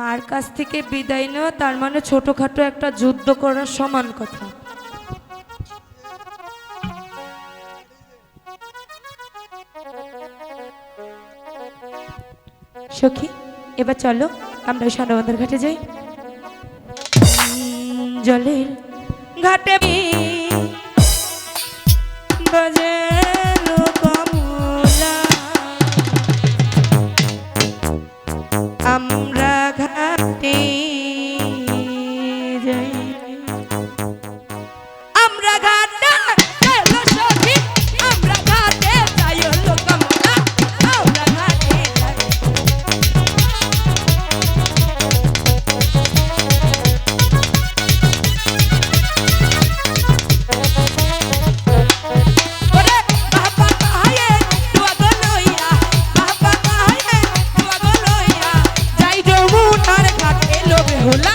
মার কাছ থেকে বিদায় নেওয়া, তার মানে ছোটখাটো একটা যুদ্ধ করার সমান কথা। সখী, এবার চলো, আমরা সানবন্দর ঘাটে যাই। জলের ঘাটে বাজে ভোলা